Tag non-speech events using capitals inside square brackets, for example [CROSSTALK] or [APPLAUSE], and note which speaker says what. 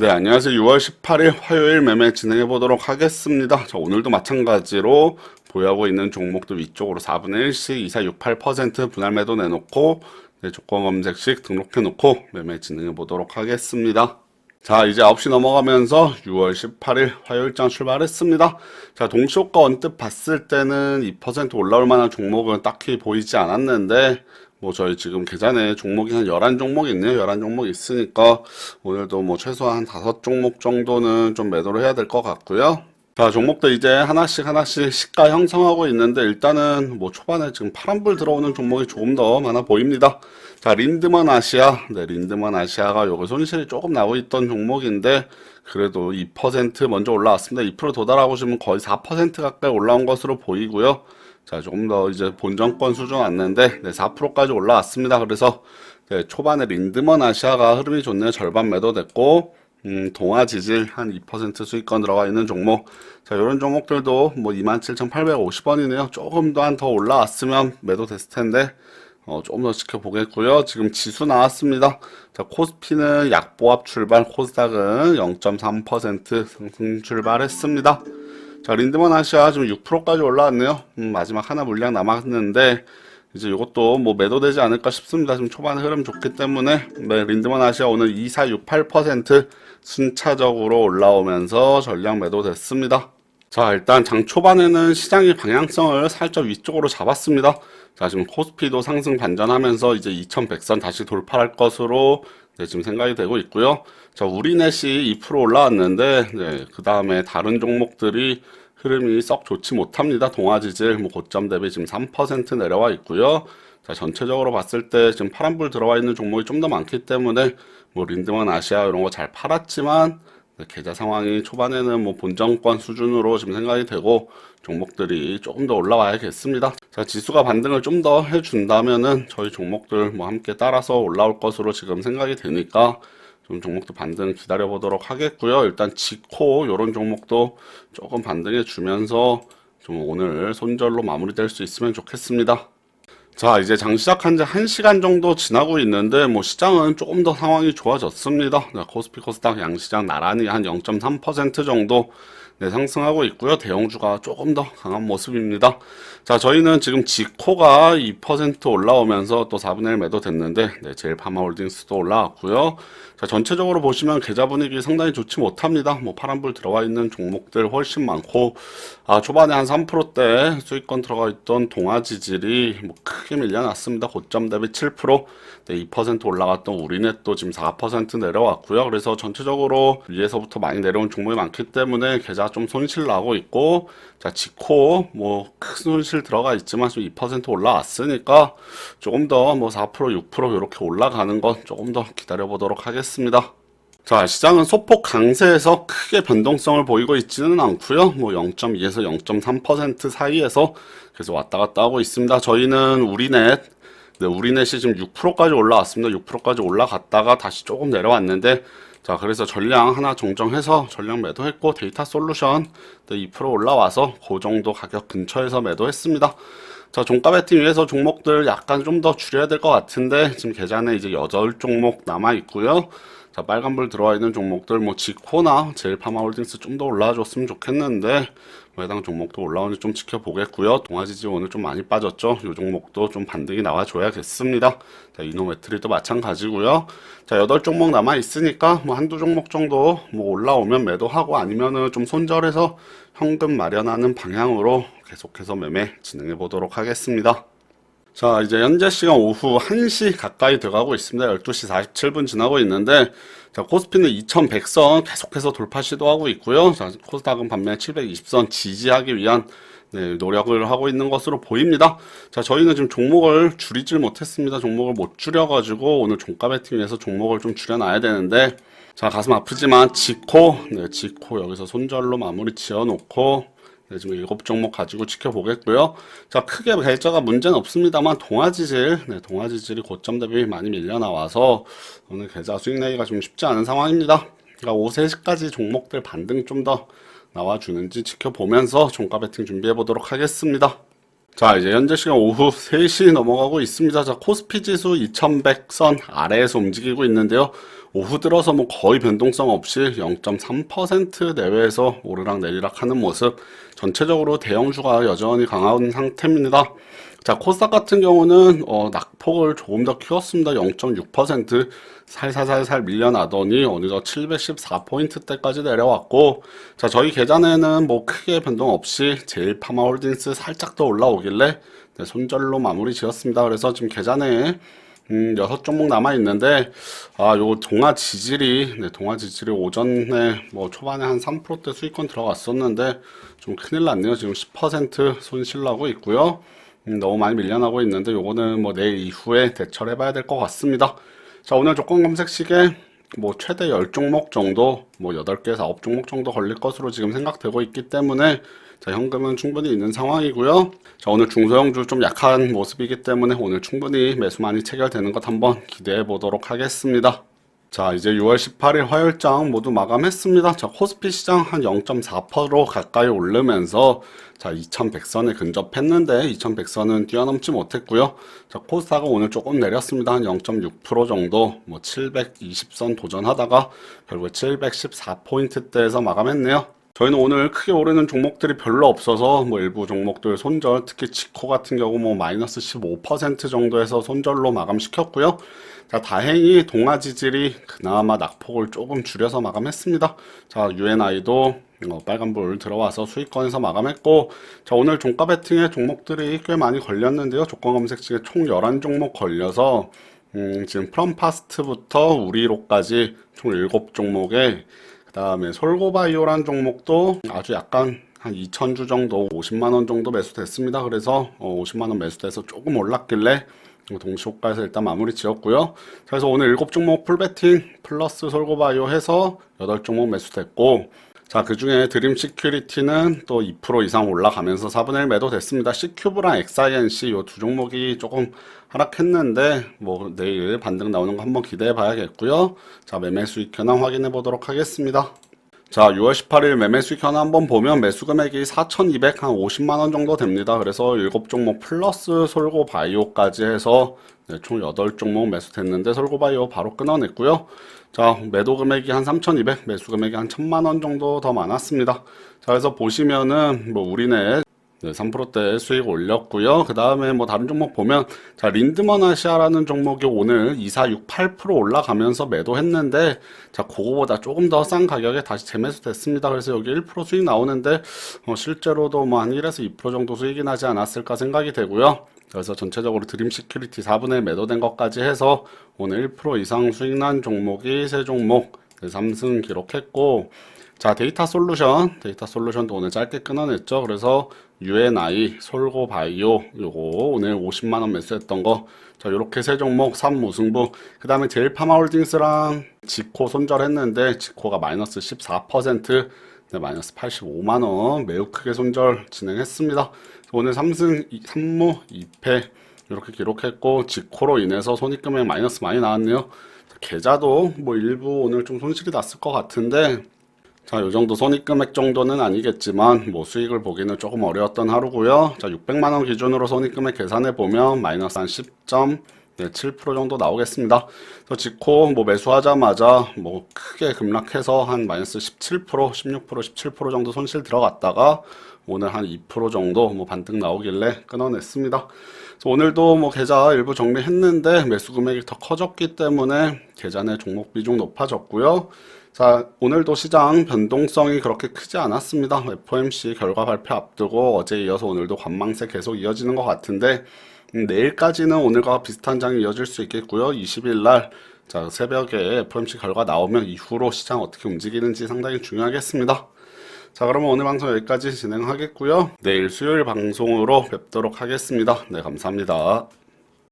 Speaker 1: 네, 안녕하세요. 6월 18일 화요일 매매 진행해 보도록 하겠습니다. 자, 오늘도 마찬가지로 보유하고 있는 종목들 위쪽으로 4분의 1씩 2468% 분할 매도 내놓고 네, 조건 검색식 등록해 놓고 매매 진행해 보도록 하겠습니다. 자, 이제 9시 넘어가면서 6월 18일 화요일장 출발했습니다. 자, 동시효과 언뜻 봤을 때는 2% 올라올 만한 종목은 딱히 보이지 않았는데, 뭐 저희 지금 계좌에 종목이 한 11종목 있네요. 11종목 있으니까 오늘도 뭐 최소한 5종목 정도는 좀 매도를 해야 될 것 같고요. 자, 종목들 이제 하나씩 하나씩 시가 형성하고 있는데 일단은 뭐 초반에 지금 파란불 들어오는 종목이 조금 더 많아 보입니다. 자, 린드먼 아시아. 네, 린드먼 아시아가 요거 손실이 조금 나고 있던 종목인데 그래도 2% 먼저 올라왔습니다. 2% 도달하고 지금 거의 4% 가까이 올라온 것으로 보이고요. 자, 조금 더 이제 본정권 수준 왔는데, 네, 4%까지 올라왔습니다. 그래서, 네, 초반에 린드먼 아시아가 흐름이 좋네요. 절반 매도됐고, 음, 동아 지질 한 2% 수익권 들어가 있는 종목. 자, 이런 종목들도 뭐 27,850원이네요. 조금 더 한 더 올라왔으면 매도됐을 텐데, 어, 조금 더 지켜보겠고요. 지금 지수 나왔습니다. 자, 코스피는 약보합 출발, 코스닥은 0.3% 상승 출발했습니다. 자, 린드먼 아시아 지금 6%까지 올라왔네요. 음, 마지막 하나 물량 남았는데, 이제 이것도 뭐 매도되지 않을까 싶습니다. 지금 초반에 흐름 좋기 때문에, 네, 린드먼 아시아 오늘 2468% 순차적으로 올라오면서 전량 매도됐습니다. 자, 일단 장 초반에는 시장의 방향성을 살짝 위쪽으로 잡았습니다. 자, 지금 코스피도 상승 반전하면서 이제 2100선 다시 돌파할 것으로 네, 지금 생각이 되고 있고요. 자, 우리넷이 2% 올라왔는데, 네, 그 다음에 다른 종목들이 흐름이 썩 좋지 못합니다. 동아지질 뭐 고점 대비 지금 3% 내려와 있고요. 자, 전체적으로 봤을 때 지금 파란불 들어와 있는 종목이 좀 더 많기 때문에 뭐 린드먼 아시아 이런 거 잘 팔았지만 네, 계좌 상황이 초반에는 뭐 본정권 수준으로 지금 생각이 되고 종목들이 조금 더 올라와야겠습니다. 자, 지수가 반등을 좀 더 해준다면은 저희 종목들 뭐 함께 따라서 올라올 것으로 지금 생각이 되니까 좀 종목도 반등 기다려 보도록 하겠고요. 일단 지코 요런 종목도 조금 반등해 주면서 좀 오늘 손절로 마무리될 수 있으면 좋겠습니다. 자, 이제 장 시작한 지 1시간 정도 지나고 있는데, 뭐, 시장은 조금 더 상황이 좋아졌습니다. 자, 코스피 코스닥 양시장 나란히 한 0.3% 정도 네, 상승하고 있고요. 대형주가 조금 더 강한 모습입니다. 자, 저희는 지금 지코가 2% 올라오면서 또 4분의 1 매도 됐는데, 네, 제일 파마홀딩스도 올라왔고요. 자, 전체적으로 보시면 계좌 분위기 상당히 좋지 못합니다. 뭐, 파란불 들어와 있는 종목들 훨씬 많고, 아, 초반에 한 3%대 수익권 들어가 있던 동아지질이 뭐 크게 밀려났습니다. 고점 대비 7%, 네, 2% 올라갔던 우리넷도 지금 4% 내려왔고요. 그래서 전체적으로 위에서부터 많이 내려온 종목이 많기 때문에 계좌 좀 손실 나고 있고 자 지코 뭐 큰 손실 들어가 있지만 좀 2% 올라왔으니까 조금 더 뭐 4% 6% 이렇게 올라가는 건 조금 더 기다려 보도록 하겠습니다. 자, 시장은 소폭 강세에서 크게 변동성을 보이고 있지는 않고요. 뭐 0.2에서 0.3% 사이에서 계속 왔다 갔다 하고 있습니다. 저희는 우리넷 네, 우리넷이 지금 6%까지 올라왔습니다. 6%까지 올라갔다가 다시 조금 내려왔는데 자, 그래서 전량 하나 정정해서 전량 매도했고 데이터 솔루션 2% 올라와서 그 정도 가격 근처에서 매도했습니다. 자, 종가 배팅 위해서 종목들 약간 좀 더 줄여야 될 것 같은데 지금 계좌에 이제 8종목 남아 있고요. 자, 빨간불 들어와 있는 종목들 뭐 지코나 제일 파마홀딩스 좀 더 올라와줬으면 좋겠는데 뭐 해당 종목도 올라오는지 좀 지켜보겠고요. 동아지지 오늘 좀 많이 빠졌죠. 이 종목도 좀 반등이 나와줘야겠습니다. 자, 이노메트리도 마찬가지고요. 자, 8종목 남아 있으니까 뭐 한두 종목 정도 뭐 올라오면 매도하고 아니면은 좀 손절해서 현금 마련하는 방향으로 계속해서 매매 진행해 보도록 하겠습니다. 자, 이제 현재 시간 오후 1시 가까이 돼가고 있습니다. 12시 47분 지나고 있는데, 자, 코스피는 2100선 계속해서 돌파 시도하고 있고요. 자, 코스닥은 반면 720선 지지하기 위한 네, 노력을 하고 있는 것으로 보입니다. 자, 저희는 지금 종목을 줄이질 못했습니다. 종목을 못 줄여가지고 오늘 종가 배팅에서 종목을 좀 줄여놔야 되는데, 자, 가슴 아프지만 지코, 네, 지코 여기서 손절로 마무리 지어놓고, 네, 지금 일곱 종목 가지고 지켜보겠고요. 자, 크게 결자가 문제는 없습니다만 동아지질, 네, 동아지질이 고점 대비 많이 밀려 나와서 오늘 계좌 수익 내기가 좀 쉽지 않은 상황입니다. 그러니까 5, 3시까지 종목들 반등 좀 더 나와주는지 지켜보면서 종가 배팅 준비해 보도록 하겠습니다. 자, 이제 현재 시간 오후 [LAUGHS] 3시 넘어가고 있습니다. 자, 코스피 지수 2100선 아래에서 움직이고 있는데요. 오후 들어서 뭐 거의 변동성 없이 0.3% 내외에서 오르락 내리락 하는 모습. 전체적으로 대형주가 여전히 강한 상태입니다. 자, 코스닥 같은 경우는 어, 낙폭을 조금 더 키웠습니다. 0.6% 살살살살 밀려나더니 어느덧 714포인트대까지 내려왔고 자, 저희 계좌에는 뭐 크게 변동 없이 제일 파마 홀딩스 살짝 더 올라오길래 네, 손절로 마무리 지었습니다. 그래서 지금 계좌에 음, 여섯 종목 남아 있는데, 아, 요 동화 지질이, 네, 동화 지질이 오전에 뭐 초반에 한 3%대 수익권 들어갔었는데, 좀 큰일 났네요. 지금 10% 손실 나고 있고요. 음, 너무 많이 밀려나고 있는데, 요거는 뭐 내일 이후에 대처를 해봐야 될 것 같습니다. 자, 오늘 조건 검색 시에 뭐 최대 10종목 정도, 뭐 8개에서 9종목 정도 걸릴 것으로 지금 생각되고 있기 때문에, 자, 현금은 충분히 있는 상황이고요. 자, 오늘 중소형주 좀 약한 모습이기 때문에 오늘 충분히 매수 많이 체결되는 것 한번 기대해 보도록 하겠습니다. 자, 이제 6월 18일 화요일장 모두 마감했습니다. 자, 코스피 시장 한 0.4% 가까이 오르면서 자, 2100선에 근접했는데 2100선은 뛰어넘지 못했고요. 자, 코스닥은 오늘 조금 내렸습니다. 한 0.6% 정도 뭐 720선 도전하다가 결국에 714포인트대에서 마감했네요. 저희는 오늘 크게 오르는 종목들이 별로 없어서 뭐 일부 종목들 손절, 특히 지코 같은 경우 뭐 마이너스 15% 정도에서 손절로 마감시켰고요. 자, 다행히 동아 지질이 그나마 낙폭을 조금 줄여서 마감했습니다. 자, UNI도 어, 빨간불 들어와서 수익권에서 마감했고, 자, 오늘 종가 베팅에 종목들이 꽤 많이 걸렸는데요. 조건 검색식에 총 11종목 걸려서, 음, 지금 프롬파스트부터 우리로까지 총 7종목에 그 다음에 솔고바이오란 종목도 아주 약간 한 2,000주 정도, 50만원 정도 매수됐습니다. 그래서 어, 50만원 매수돼서 조금 올랐길래 동시호가에서 일단 마무리 지었고요. 그래서 오늘 7종목 풀베팅 플러스 솔고바이오 해서 8종목 매수됐고 자, 그 중에 드림 시큐리티는 또 2% 이상 올라가면서 4분의 1 매도 됐습니다. C큐브랑 XINC 요 두 종목이 조금 하락했는데, 뭐, 내일 반등 나오는 거 한번 기대해 봐야겠고요. 자, 매매 수익 현황 확인해 보도록 하겠습니다. 자, 6월 18일 매매 수익 현황 한번 보면 매수 금액이 4,200, 한 50만 원 정도 됩니다. 그래서 7종목 플러스 솔고 바이오까지 해서 네, 총 8종목 매수됐는데 솔고 바이오 바로 끊어냈고요. 자, 매도 금액이 한 3,200, 매수 금액이 한 1,000만 원 정도 더 많았습니다. 자, 그래서 보시면은 뭐 우리네 네, 3%대 수익 올렸고요. 그 다음에 뭐 다른 종목 보면 자 린드먼 아시아라는 종목이 오늘 2468% 올라가면서 매도했는데 자 그거보다 조금 더 싼 가격에 다시 재매수 됐습니다. 그래서 여기 1% 수익 나오는데 어, 실제로도 뭐 한 1에서 2% 정도 수익이 나지 않았을까 생각이 되고요. 그래서 전체적으로 드림 시큐리티 4분의 1 매도된 것까지 해서 오늘 1% 이상 수익 난 종목이 세 종목 네, 3승 기록했고 자, 데이터 솔루션. 데이터 솔루션도 오늘 짧게 끊어냈죠. 그래서 UNI, 솔고 바이오, 요거 오늘 50만원 매수했던 거. 자, 요렇게 세 종목 3무승부. 그 다음에 제일파마 홀딩스랑 지코 손절했는데, 지코가 마이너스 14%, 네, 마이너스 85만원. 매우 크게 손절 진행했습니다. 오늘 3승, 3무 2패. 이렇게 기록했고, 지코로 인해서 손익금액 마이너스 많이 나왔네요. 계좌도 뭐 일부 오늘 좀 손실이 났을 것 같은데, 자, 요 정도 손익 금액 정도는 아니겠지만 뭐 수익을 보기는 조금 어려웠던 하루고요. 자, 600만 원 기준으로 손익 금액 계산해 보면 마이너스 한 10점 네, 7% 정도 나오겠습니다. 그래서 지코 뭐 매수하자마자 뭐 크게 급락해서 한 마이너스 17%, 16%, 17% 정도 손실 들어갔다가 오늘 한 2% 정도 뭐 반등 나오길래 끊어냈습니다. 오늘도 뭐 계좌 일부 정리했는데 매수 금액이 더 커졌기 때문에 계좌 내 종목 비중 높아졌고요. 자, 오늘도 시장 변동성이 그렇게 크지 않았습니다. FOMC 결과 발표 앞두고 어제 이어서 오늘도 관망세 계속 이어지는 것 같은데 음, 내일까지는 오늘과 비슷한 장이 이어질 수 있겠고요. 20일 날 자, 새벽에 FOMC 결과 나오면 이후로 시장 어떻게 움직이는지 상당히 중요하겠습니다. 자, 그러면 오늘 방송 여기까지 진행하겠고요. 내일 수요일 방송으로 뵙도록 하겠습니다. 네, 감사합니다.